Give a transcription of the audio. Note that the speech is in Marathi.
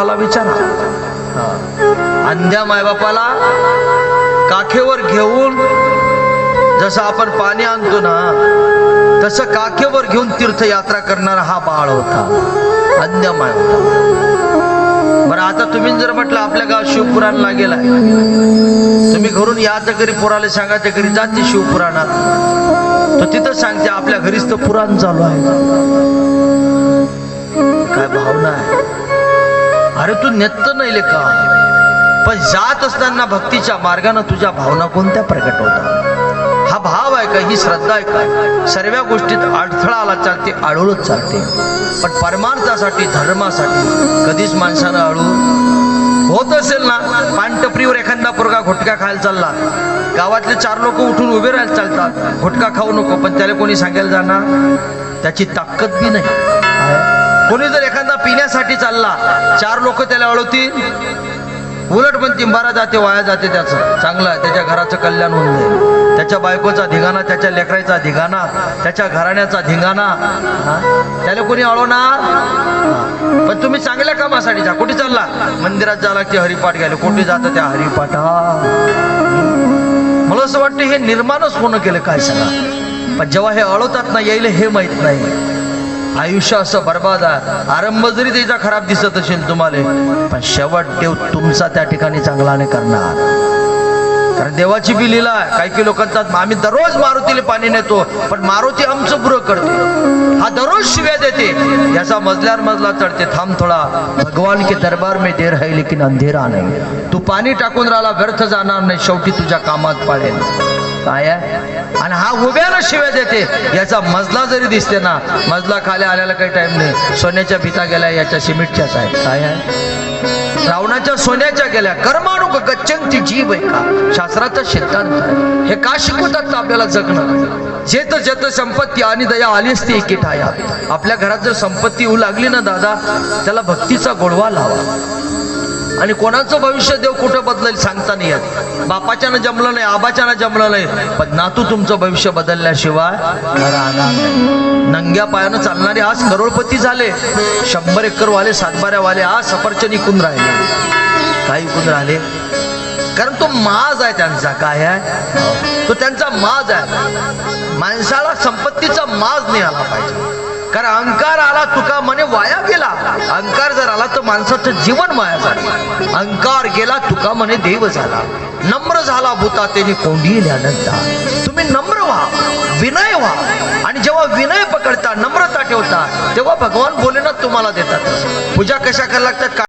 बाळाला विचारा. अंध्या मायबापाला काखेवर घेऊन जसं आपण पाणी आणतो ना तसं काखेवर घेऊन तीर्थयात्रा करणारा हा बाळ होता. अंध्या माय होता. बरं आता तुम्ही जर म्हटलं आपल्या गाव शिवपुराणला गेलाय तुम्ही घरून याचं घरी पुराला सांगायच्या घरी जाते शिवपुराणात. तर तिथं सांगते आपल्या घरीच तर पुराण चालू आहे. अरे तू नेत नाही का पण जात असताना भक्तीच्या मार्गानं तुझ्या भावना कोणत्या प्रकट होतात? हा भाव आहे का? ही श्रद्धा आहे का? सर्व गोष्टीत अडथळा आला चालते आळूळच चालते. पण परमार्थासाठी धर्मासाठी कधीच माणसानं अळू होत असेल ना? पानटपरीवर एखादा पोरगा घोटका खायला चालला. गावातले चार लोक उठून उभे राहायला चालतात. घोटका खाऊ नको पण त्याला कोणी सांगायला जाणार? त्याची ताकद बी नाही. कोणी जर एखादा पिण्यासाठी चालला. चार लोक त्याला अळवतील उलट पण तिंबारा जाते वाया जाते त्याचं. चांगलं त्याच्या घराचं कल्याण होऊन जाईल. त्याच्या बायकोचा धिगाणा त्याच्या लेकरायचा धिगाणा त्याच्या घराण्याचा धिंगाणा. त्याला कोणी अळवणार पण तुम्ही चांगल्या कामासाठी जा. कुठे चालला? मंदिरात जा लागते हरिपाठ घ्यायला. कुठे जातं त्या हरिपाठा मला असं वाटतं हे निर्माणच कोण केलं काय सगळं पण जेव्हा हे अळवतात ना येईल हे माहीत नाही. आयुष्य असं बर्बाद आहे. आरंभ जरी त्याचा खराब दिसत असेल तुम्हाला पण शेवट देव तुमचा त्या ठिकाणी चांगला नाही करणार. कारण देवाची बी लिला आहे. काही काही लोकांचा आम्ही दररोज मारुतीला पाणी नेतो पण मारुती आमचं पुरं करते. हा दररोज शिव्या देते. याचा मजल्यावर मजला चढते. थांब थोडा भगवान के दरबार में देर है लेकिन अंधेरा नाही. तू पाणी टाकून राहिला व्यर्थ जाणार नाही. शेवटी तुझ्या कामात पाळेल काय आणि हा उभ्यानं शिव्या देते. याचा मजला जरी दिसते ना मजला खाली आल्याला काही टाइम नाही. सोन्याच्या भिता गेल्या याच्या सिमेंटच्याच आहे काय आहे? रावणाच्या सोन्याच्या गेल्या. कर्माणुक गच्चंती जीव आहे का? शास्त्राचा सिद्धांत हे का शिकवतात आपल्याला जगणं? जेत जत संपत्ती आणि दया आली असती एके ठाया आपल्या घरात जर संपत्ती येऊ लागली ना दादा त्याला भक्तीचा गोडवा लावा. आणि कोणाचं भविष्य देव कुठं बदलेल सांगता नाही येत. बापाच्यानं जमलं नाही आबाच्यानं जमलं नाही पण नातू तुमचं भविष्य बदलल्याशिवाय नंग्या पायानं चालणारे आज करोडपती झाले शंभर एकर वाले सातबाऱ्या वाले आज सफरचंद इकून राहिले. काही इकून राहिले. कारण तो माज आहे त्यांचा काय आहे? तो त्यांचा माज आहे. माणसाला संपत्तीचा माज नाही आला पाहिजे. कारण अहंकार आला तुका मने वाया गेला. अहंकार जर आला तर माणसाचं जीवन वाया झालं अहंकार गेला तुका मने देव झाला. नम्र झाला भूता त्याने कोंडी आनंदा तुम्ही नम्र व्हा विनय व्हा. आणि जेव्हा विनय पकडता नम्रता ठेवता तेव्हा भगवान बोलेना तुम्हाला देतात. पूजा कशा करायला लागतात?